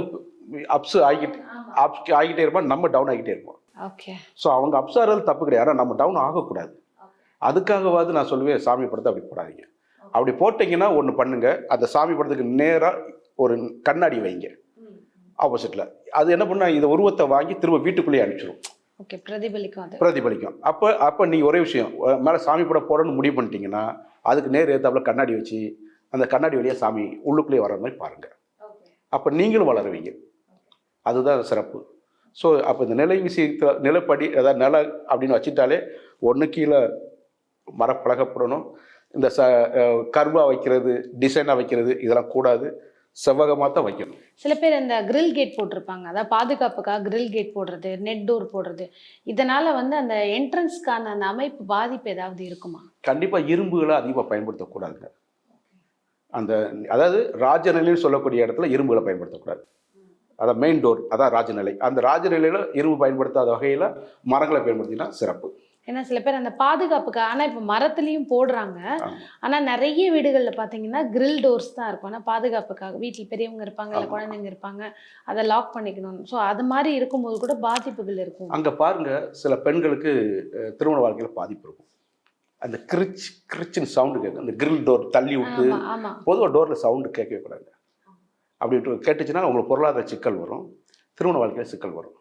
Speaker 2: அப்ஸ் ஆகிட்டு அப்ஸ் ஆகிட்டே இருப்போம் நம்ம டவுன் ஆகிட்டே இருப்போம். ஸோ அவங்க ஆகிறது தப்பு கிடையாது. ஆனால் நம்ம டவுன் ஆகக்கூடாது. அதுக்காகவாது நான் சொல்லுவேன் சாமி படத்தை அப்படி போடாதீங்க. அப்படி போட்டீங்கன்னா ஒன்று பண்ணுங்க. அந்த சாமி படத்துக்கு நேராக ஒரு கண்ணாடி வைங்க. ஆப்போசிட்டில் அது என்ன பண்ணா இந்த உருவத்தை வாங்கி திரும்ப வீட்டுக்குள்ளேயே அனுப்பிச்சிடும்
Speaker 1: ஓகே பிரதிபலிக்கும்
Speaker 2: பிரதிபலிக்கும். அப்போ அப்போ நீங்கள் ஒரே விஷயம் மேலே சாமி படம் போடணும்னு முடிவு பண்ணிட்டீங்கன்னா அதுக்கு நேர் ஏத்தாப்புல கண்ணாடி வச்சு அந்த கண்ணாடி வழியாக சாமி உள்ளுக்குள்ளேயே வர மாதிரி பாருங்கள் அப்போ நீங்களும் வளருவீங்க. அதுதான் சிறப்பு. ஸோ அப்போ இந்த நிலை விஷயத்தில் நிலப்படி அதாவது நில அப்படின்னு வச்சுட்டாலே ஒன்று கீழே மரப்பழகப்படணும் இந்த ச கர்வா வைக்கிறது டிசைனாக வைக்கிறது இதெல்லாம் கூடாது. செவ்வகமாக தான் வைக்கணும்.
Speaker 1: சில பேர் இந்த கிரில் கேட் போட்டிருப்பாங்க. அதாவது பாதுகாப்புக்காக கிரில் கேட் போடுறது நெட் டோர் போடுறது. இதனால வந்து அந்த என்ட்ரன்ஸ்க்கான அந்த அமைப்பு பாதிப்பு ஏதாவது இருக்குமா?
Speaker 2: கண்டிப்பாக இரும்புகளை அதிகமாக பயன்படுத்தக்கூடாதுங்க. அந்த அதாவது ராஜநிலைன்னு சொல்லக்கூடிய இடத்துல இரும்புகளை பயன்படுத்தக்கூடாது. அதான் மெயின் டோர் அதான் ராஜநிலை. அந்த ராஜநிலையில் இரும்பு பயன்படுத்தாத வகையில் மரங்களை பயன்படுத்தினா சிறப்பு.
Speaker 1: ஏன்னா சில பேர் அந்த பாதுகாப்புக்கு ஆனா இப்ப மரத்துலயும் போடுறாங்க.
Speaker 2: ஆமா.
Speaker 1: ஆனா நிறைய வீடுகள்ல பாத்தீங்கன்னா கிரில் டோர்ஸ் தான் இருக்கும். ஆனா பாதுகாப்புக்காக வீட்டில் பெரியவங்க இருப்பாங்க இல்ல. குழந்தைங்க இருப்பாங்க அதை லாக் பண்ணிக்கணும் ஸோ அது மாதிரி இருக்கும்போது கூட பாதிப்புகள் இருக்கும்.
Speaker 2: அங்கே பாருங்க சில பெண்களுக்கு திருமண வாழ்க்கையில் பாதிப்பு இருக்கும். அந்த கிரிச் கிரிச்சின் சவுண்டு கேட்கும் அந்த கிரில் டோர் தள்ளி விட்டு பொதுவாக டோரில் சவுண்டு கேட்கவே கூடாது. அப்படி விட்டு கேட்டுச்சுன்னா உங்களுக்கு பொருளாதார சிக்கல் வரும். திருமண வாழ்க்கையில் சிக்கல் வரும்.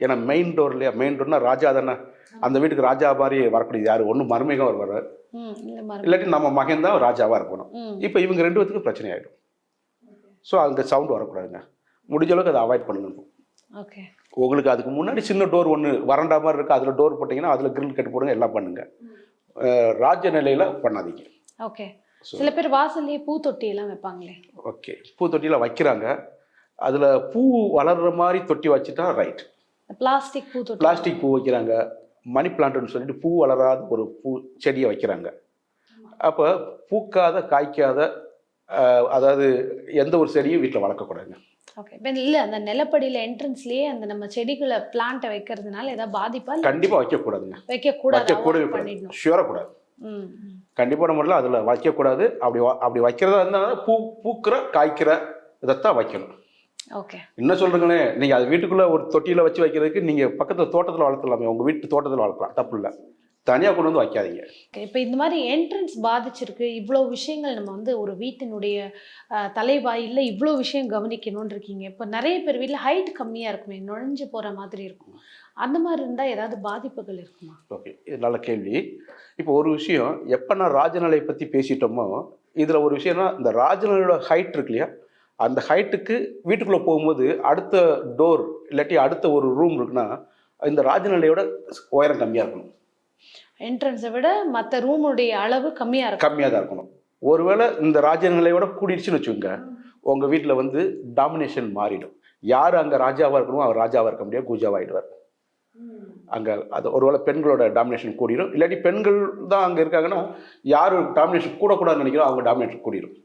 Speaker 2: ஏன்னா மெயின் டோர் இல்லையா? மெயின் டோர்னா ராஜா தானே. அந்த வீட்டுக்கு ராஜா மாதிரி வரக்கூடியது யார்? ஒன்றும் மருமகம் வருவார் இல்லாட்டி நம்ம மகன் தான் ராஜாவாக இருக்கணும். இப்போ இவங்க ரெண்டு பேத்துக்கும் பிரச்சனை ஆகிடும் ஸோ அந்த சவுண்டு வரக்கூடாதுங்க. முடிஞ்ச அளவுக்கு அதை அவாய்ட் பண்ணணும்
Speaker 1: ஓகே
Speaker 2: உங்களுக்கு அதுக்கு முன்னாடி சின்ன டோர் ஒன்று வறண்டா மாதிரி இருக்குது அதில் டோர் போட்டிங்கன்னா அதில் கிரில் கட்டு போடுங்க எல்லாம் பண்ணுங்க. அஹ் ராஜ நிலையில் பண்ணாதீங்க.
Speaker 1: ஓகே சில பேர் வாசல்லையே பூத்தொட்டி எல்லாம் வைப்பாங்களே.
Speaker 2: ஓகே பூ தொட்டியில் வைக்கிறாங்க. அதில் பூ வளர்ற மாதிரி தொட்டி வச்சுட்டா ரைட்
Speaker 1: பிளாஸ்டிக் பூத்தொட்டி
Speaker 2: பிளாஸ்டிக் பூ வைக்கிறாங்க. மணி பிளான்ட்னு சொல்லிட்டு பூ வளராத ஒரு பூ செடியை வைக்கிறாங்க. அப்போ பூக்காத காய்க்காத அதாவது எந்த ஒரு செடியும் வீட்டில் வளர்க்கக்கூடாதுங்க.
Speaker 1: ஓகே இப்போ இல்லை அந்த நிலப்படியில என்ட்ரன்ஸ்லயே அந்த நம்ம செடிகளை பிளான்ட்டை வைக்கிறதுனால ஏதாவது பாதிப்பா
Speaker 2: கண்டிப்பாக வைக்கக்கூடாதுங்க.
Speaker 1: வைக்க கூடாது
Speaker 2: வைக்கக்கூடவே
Speaker 1: avoid
Speaker 2: கூடாது. கண்டிப்பான முறையில் அதில் வைக்கக்கூடாது. அப்படி அப்படி வைக்கிறதா இருந்தால் பூ பூக்கிற காய்க்கிற இதைத்தான் வைக்கணும்.
Speaker 1: ஓகே.
Speaker 2: என்ன சொல்கிறீங்களே நீங்கள் அது வீட்டுக்குள்ளே ஒரு தொட்டியில் வச்சு வைக்கிறதுக்கு நீங்கள் பக்கத்தில் தோட்டத்தில் வளர்த்தலாமே உங்கள் வீட்டு தோட்டத்தில் வளர்க்கலாம். தப்பு இல்லை. தனியாக கொண்டு வந்து வைக்காதீங்க.
Speaker 1: இப்போ இந்த மாதிரி என்ட்ரன்ஸ் பாதிச்சிருக்கு. இவ்வளோ விஷயங்கள் நம்ம வந்து ஒரு வீட்டினுடைய அஹ், தலைவாயில்ல இவ்வளோ விஷயம் கவனிக்கணும்னு இருக்கீங்க. இப்போ நிறைய பேர் வீட்டில் ஹைட் கம்மியாக இருக்குமே நுழைஞ்சு போகிற மாதிரி இருக்கும். அந்த மாதிரி இருந்தால் ஏதாவது பாதிப்புகள் இருக்குமா?
Speaker 2: ஓகே இது நல்ல கேள்வி. இப்போ ஒரு விஷயம் எப்போ நான் ராஜநிலை பற்றி பேசிட்டோமோ இதில் ஒரு விஷயம்னா இந்த ராஜநிலையோட ஹைட் இருக்கு இல்லையா? அந்த ஹைட்டுக்கு வீட்டுக்குள்ளே போகும்போது அடுத்த டோர் இல்லாட்டி அடுத்த ஒரு ரூம் இருக்குன்னா இந்த ராஜநிலையோட உயரம் கம்மியாக இருக்கணும்.
Speaker 1: என்ட்ரன்ஸை விட மற்ற ரூமுடைய அளவு கம்மியாக இருக்கும்
Speaker 2: கம்மியாக தான் இருக்கணும். ஒருவேளை இந்த ராஜநிலையோட கூடிடுச்சுன்னு வச்சுக்கோங்க உங்கள் வீட்டில் வந்து டாமினேஷன் மாறிடும். யார் அங்கே ராஜாவாக இருக்கணுமோ அவர் ராஜாவாக இருக்க முடியாது கூஜாவாகிடுவார் அங்கே அது ஒருவேளை பெண்களோட டாமினேஷன் கூடிரும். இல்லாட்டி பெண்கள் தான் அங்கே இருக்காங்கன்னா யார் டாமினேஷன் கூடக்கூடாதுன்னு நினைக்கிறோம் அவங்க டாமினேஷன் கூடிரும்.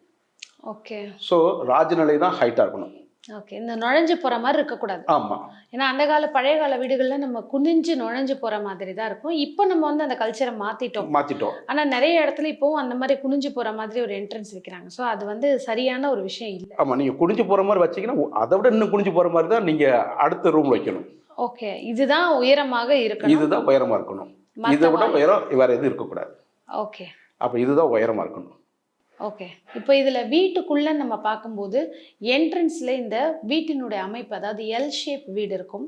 Speaker 1: ஓகே
Speaker 2: ஸோ ராஜநிலை தான் ஹைட்டாக இருக்கணும்.
Speaker 1: ஓகே இந்த நுழைஞ்சு போற மாதிரி இருக்கக்கூடாது.
Speaker 2: ஆமாம்
Speaker 1: ஏன்னா அந்த கால பழைய கால வீடுகள்ல நம்ம குனிஞ்சு நுழைஞ்சு போற மாதிரி தான் இருக்கும். இப்போ நம்ம வந்து அந்த கல்ச்சரை மாத்திட்டோம்.
Speaker 2: மாற்றிட்டோம்
Speaker 1: ஆனா நிறைய இடத்துல இப்போவும் அந்த மாதிரி குனிஞ்சு போற மாதிரி ஒரு என்ட்ரன்ஸ் வைக்கிறாங்க. ஸோ அது வந்து சரியான ஒரு விஷயம் இல்லை.
Speaker 2: ஆமாம் நீங்கள் குனிஞ்சு போகிற மாதிரி வச்சீங்கன்னா அதை விட இன்னும் குனிஞ்சு போகிற மாதிரி தான் நீங்கள் அடுத்த ரூம் வைக்கணும்.
Speaker 1: ஓகே. இதுதான் உயரமாக இருக்கணும்.
Speaker 2: இதுதான் உயரமாக இருக்கணும். இதை விட உயரம் வேறு எதுவும் இருக்கக்கூடாது.
Speaker 1: ஓகே.
Speaker 2: அப்போ இதுதான் உயரமாக இருக்கணும்.
Speaker 1: ஓகே. இப்போ இதில் வீட்டுக்குள்ளே நம்ம பார்க்கும்போது என்ட்ரன்ஸில் இந்த வீட்டினுடைய அமைப்பு அதாவது எல் ஷேப் வீடு இருக்கும்.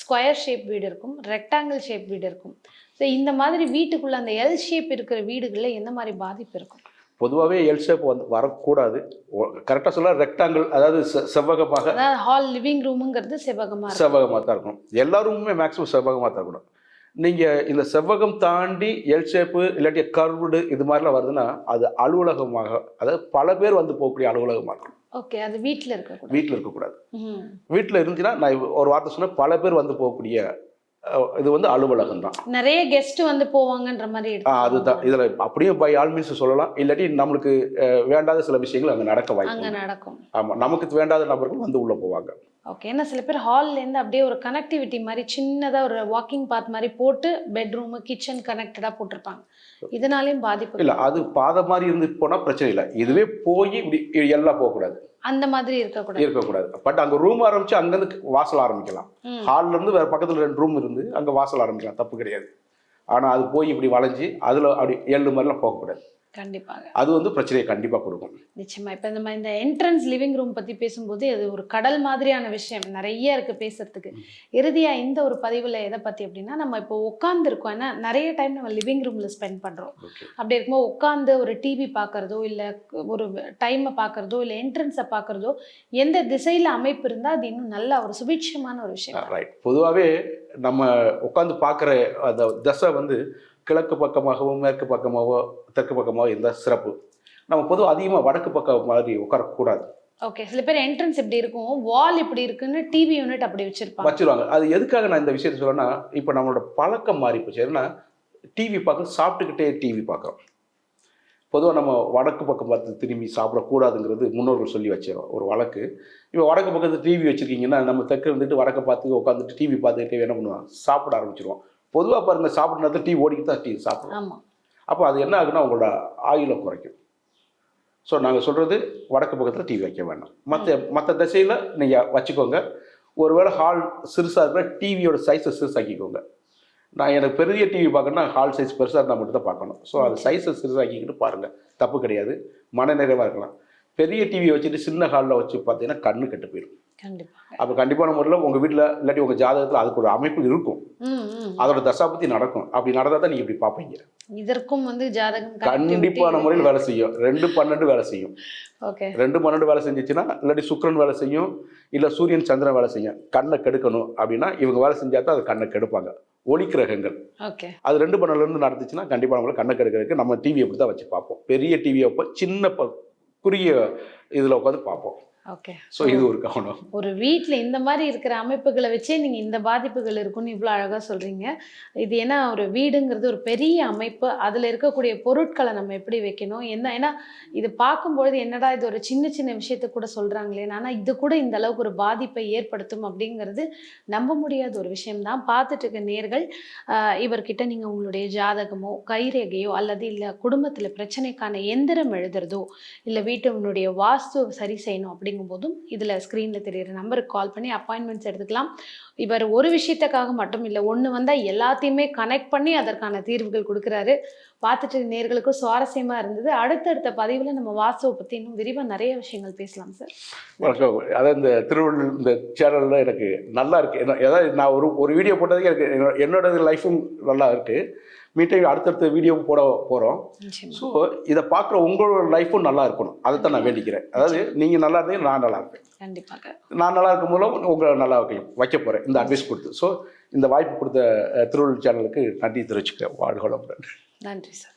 Speaker 1: ஸ்கொயர் ஷேப் வீடு இருக்கும் ரெக்டாங்கிள் ஷேப் வீடு இருக்கும். ஸோ இந்த மாதிரி வீட்டுக்குள்ளே அந்த எல் ஷேப் இருக்கிற வீடுகளில் எந்த மாதிரி பாதிப்பு இருக்கும்?
Speaker 2: பொதுவாகவே எல் ஷேப் வந்து வரக்கூடாது. கரெக்டாக சொல்ல ரெக்டாங்கிள் அதாவது செவ்வகமாக.
Speaker 1: ஹால் லிவிங் ரூமுங்கிறது செவ்வகமாக
Speaker 2: செவ்வகமாக தான் இருக்கணும். எல்லா ரூமுமே மேக்ஸிமம் செவ்வகமாக தான் இருக்கணும். நீங்கள் இந்த செவ்வகம் தாண்டி எல் ஷேப்பு இல்லாட்டி கர்வுடு இது மாதிரிலாம் வருதுன்னா அது அலுவலகமாக அதாவது பல பேர் வந்து போகக்கூடிய அலுவலகமாக இருக்கணும்.
Speaker 1: ஓகே அது வீட்டில் இருக்கக்கூடாது.
Speaker 2: வீட்டில் இருக்கக்கூடாது. வீட்டில் இருந்துச்சுன்னா நான் ஒரு வார்த்தை சொன்னேன் பல பேர் வந்து போகக்கூடிய இது வந்து அலுவலகம் தான்.
Speaker 1: நிறைய கெஸ்ட் வந்து போவாங்கன்ற மாதிரி.
Speaker 2: அதுதான். இதில் அப்படியே பை ஆல் மீன்ஸ் சொல்லலாம். இல்லாட்டி நம்மளுக்கு வேண்டாத சில விஷயங்கள் அங்கே நடக்க வாய்ப்பு
Speaker 1: நடக்கும்.
Speaker 2: ஆமாம் நமக்கு வேண்டாத நபர்கள் வந்து உள்ளே போவாங்க.
Speaker 1: ஓகே ஏன்னா சில பேர் ஹால்ல இருந்து அப்படியே ஒரு கனெக்டிவிட்டி மாதிரி சின்னதா ஒரு வாக்கிங் பாத் மாதிரி போட்டு பெட்ரூம் கிச்சன் கனெக்டடா போட்டிருப்பாங்க. இதனாலயும் பாதிப்பு
Speaker 2: இல்லை அது பாதை மாதிரி இருந்து போனால் பிரச்சனை இல்லை. இதுவே போய் இப்படி எல்லாம் போகக்கூடாது.
Speaker 1: அந்த மாதிரி இருக்கக்கூடாது.
Speaker 2: இருக்கக்கூடாது. பட் அங்கே ரூம் ஆரம்பிச்சு அங்கேருந்து வாசல் ஆரம்பிக்கலாம். ஹால்ல இருந்து வேற பக்கத்தில் ரெண்டு ரூம் இருந்து அங்கே வாசல் ஆரம்பிக்கலாம். தப்பு கிடையாது. ஆனால் அது போய் இப்படி வளைஞ்சு அதில் அப்படி ஏழு மாதிரிலாம் போகக்கூடாது.
Speaker 1: கண்டிப்பாக.
Speaker 2: அது வந்து பிரச்சனையை கண்டிப்பாக கொடுக்கும்.
Speaker 1: நிச்சயமா. இப்ப நம்ம இந்த என்ட்ரன்ஸ் லிவிங் ரூம் பத்தி பேசும்போது அது ஒரு கடல் மாதிரியான விஷயம். நிறைய இருக்கு பேசுறதுக்கு. இறுதியா இந்த ஒரு பதிவுல எதை பத்தி அப்படின்னா நம்ம இப்போ உட்காந்துருக்கோம் ஏன்னா நிறைய டைம் நம்ம லிவிங் ரூம்ல ஸ்பெண்ட் பண்றோம்.
Speaker 2: ஓகே.
Speaker 1: அப்படி இருக்கும்போது உட்காந்து ஒரு டிவி பார்க்கறதோ இல்லை ஒரு டைமை பார்க்கறதோ இல்லை என்ட்ரன்ஸை பார்க்கறதோ எந்த திசையில் அமைப்பு இருந்தால் அது இன்னும் நல்ல ஒரு சுபிட்சமான ஒரு விஷயம்.
Speaker 2: ரைட் பொதுவாகவே நம்ம உட்காந்து பார்க்குற அந்த தசை வந்து கிழக்கு பக்கமாகவோ மேற்கு பக்கமாகவோ தெற்கு பக்கமாகவோ இருந்தால் சிறப்பு. நம்ம பொதுவாக அதிகமாக வடக்கு பக்கம் மாதிரி உட்காரக்கூடாது.
Speaker 1: ஓகே சில பேர் என்ட்ரன்ஸ் இப்படி இருக்கும் வால் இப்படி இருக்குன்னு டிவி யூனிட் அப்படி வச்சிருப்பாங்க.
Speaker 2: வச்சிருவாங்க. அது எதுக்காக நான் இந்த விஷயத்தை சொல்றேன்னா இப்போ நம்மளோட பழக்கம் மாறி போச்சு. ஏன்னா டிவி பார்க்க சாப்பிட்டுக்கிட்டே டிவி பார்க்குறோம். பொதுவாக நம்ம வடக்கு பக்கம் பார்த்து திரும்பி சாப்பிடக்கூடாதுங்கிறது முன்னோர்கள் சொல்லி வச்ச ஒரு வழக்கு. இப்போ வடக்கு பக்கத்து டிவி வச்சுருக்கீங்கன்னா நம்ம தெற்கு இருந்துட்டு வடக்க பார்த்து உட்காந்துட்டு டிவி பார்த்துக்கிட்டே என்ன பண்ணுவோம் சாப்பிட ஆரம்பிச்சிருவோம். பொதுவாக பாருங்க சாப்பிட்ற நேரத்தில் டிவி ஓடிக்கிட்டு தான் டிவி சாப்பிடுவோம்
Speaker 1: ஆமாம்
Speaker 2: அப்போ அது என்ன ஆகுன்னா உங்களோட ஆயுளை குறைக்கும். ஸோ நாங்கள் சொல்கிறது வடக்கு பக்கத்தில் டிவி வைக்க வேண்டாம். மற்ற மற்ற திசையில் நீங்கள் வச்சுக்கோங்க. ஒருவேளை ஹால் சிறுசாக இருக்கிற டிவியோட சைஸை சிறுசாக்கிக்கோங்க. நான் எனக்கு பெரிய டிவி பார்க்கணும்னா ஹால் சைஸ் பெருசாக இருந்தால் மட்டும் தான் பார்க்கணும். ஸோ அது சைஸை சிறுசாக்கிக்கிட்டு பாருங்கள் தப்பு கிடையாது. மன நிறைவாக இருக்கலாம். பெரிய டிவி வச்சுட்டு சின்ன ஹாலில் வச்சு பார்த்தீங்கன்னா கண்ணு கெட்டு போயிடும் அப்போ கண்டிப்பான முறையில் உங்கள் வீட்டில் இல்லாட்டி உங்கள் ஜாதகத்தில் அதுக்கு ஒரு அமைப்பு இருக்கும். அதோட தசாபத்தி நடக்கும். அப்படி நடந்தால் தான் நீங்கள் இப்படி பார்ப்பீங்க.
Speaker 1: இதற்கும் வந்து ஜாதகம்
Speaker 2: கண்டிப்பான முறையில் வேலை செய்யும். ரெண்டு பன்னெண்டு வேலை செய்யும்.
Speaker 1: ஓகே.
Speaker 2: ரெண்டு பன்னெண்டு வேலை செஞ்சுச்சுன்னா இல்லாட்டி சுக்கிரன் வேலை செய்யும் இல்லை சூரியன் சந்திரன் வேலை செய்யும். கண்ணை கெடுக்கணும் அப்படின்னா இவங்க வேலை செஞ்சா தான் அது கண்ணை கெடுப்பாங்க. ஒளி கிரகங்கள்.
Speaker 1: ஓகே.
Speaker 2: அது ரெண்டு பன்னெண்டுலேருந்து நடந்துச்சுன்னா கண்டிப்பாக நம்மள கண்ணை கெடுக்கிறதுக்கு நம்ம டிவி அப்படி தான் வச்சு பார்ப்போம். பெரிய டிவியை வைப்போம் சின்ன ப குறுகிய இதில் உட்காந்து பார்ப்போம்.
Speaker 1: ஓகே
Speaker 2: ஸோ இது ஒரு கவனம்.
Speaker 1: ஒரு வீட்டில் இந்த மாதிரி இருக்கிற அமைப்புகளை வச்சே நீங்கள் இந்த பாதிப்புகள் இருக்குன்னு இவ்வளோ அழகாக சொல்கிறீங்க இது ஏன்னா ஒரு வீடுங்கிறது ஒரு பெரிய அமைப்பு. அதில் இருக்கக்கூடிய பொருட்களை நம்ம எப்படி வைக்கணும்? என்ன ஏன்னா இது பார்க்கும்பொழுது என்னடா இது ஒரு சின்ன சின்ன விஷயத்தை கூட சொல்கிறாங்களே ஆனால் இது கூட இந்த அளவுக்கு ஒரு பாதிப்பை ஏற்படுத்தும் அப்படிங்கிறது நம்ப முடியாத ஒரு விஷயம்தான். பார்த்துட்டு இருக்க நேர்கள் இவர்கிட்ட நீங்கள் உங்களுடைய ஜாதகமோ கைரேகையோ அல்லது இல்லை குடும்பத்தில் பிரச்சனைக்கான எந்திரம் எழுதுறதோ இல்லை வீட்டினுடைய வாஸ்து சரி செய்யணும் அப்படிங்கும்போதும் இதில் ஸ்க்ரீனில் தெரியுற நம்பருக்கு கால் பண்ணி அப்பாயின்மெண்ட்ஸ் எடுத்துக்கலாம். இவர் ஒரு விஷயத்துக்காக மட்டும் இல்லை ஒன்று வந்தால் எல்லாத்தையுமே கனெக்ட் பண்ணி அதற்கான தீர்வுகள் கொடுக்குறாரு. பார்த்துட்டு நேர்களுக்கும் சுவாரஸ்யமாக இருந்தது. அடுத்தடுத்த பதிவில் நம்ம வாஸ்துவை பற்றி இன்னும் விரிவாக நிறைய விஷயங்கள் பேசலாம் சார்
Speaker 2: வணக்கம். அதாவது இந்த திருவள்ளூர் இந்த சேனலில் எனக்கு நல்லா இருக்குது ஏதாவது நான் ஒரு ஒரு வீடியோ போட்டதுக்கு எனக்கு என்னோட- என்னோட லைஃபும் நல்லா இருக்குது மீட்டையும் அடுத்தடுத்த வீடியோ போட போகிறோம் ஸோ இதை பார்க்குற உங்களோட லைஃப்பும் நல்லா இருக்கணும். அதை தான் நான் வேண்டிக்கிறேன். அதாவது நீங்கள் நல்லா இருந்தீங்க நான் நல்லா இருப்பேன்.
Speaker 1: கண்டிப்பாக.
Speaker 2: நான் நல்லா இருக்கும் மூலம் உங்களை நல்லா வைக்க வைக்க போகிறேன் இந்த அட்வைஸ் கொடுத்து. ஸோ இந்த வாய்ப்பு கொடுத்த அஹ், திருவள்ளூர் சேனலுக்கு நன்றி தெரிவிச்சுக்கிறேன். வாழ்க வளமுடன்.
Speaker 1: நன்றி சார்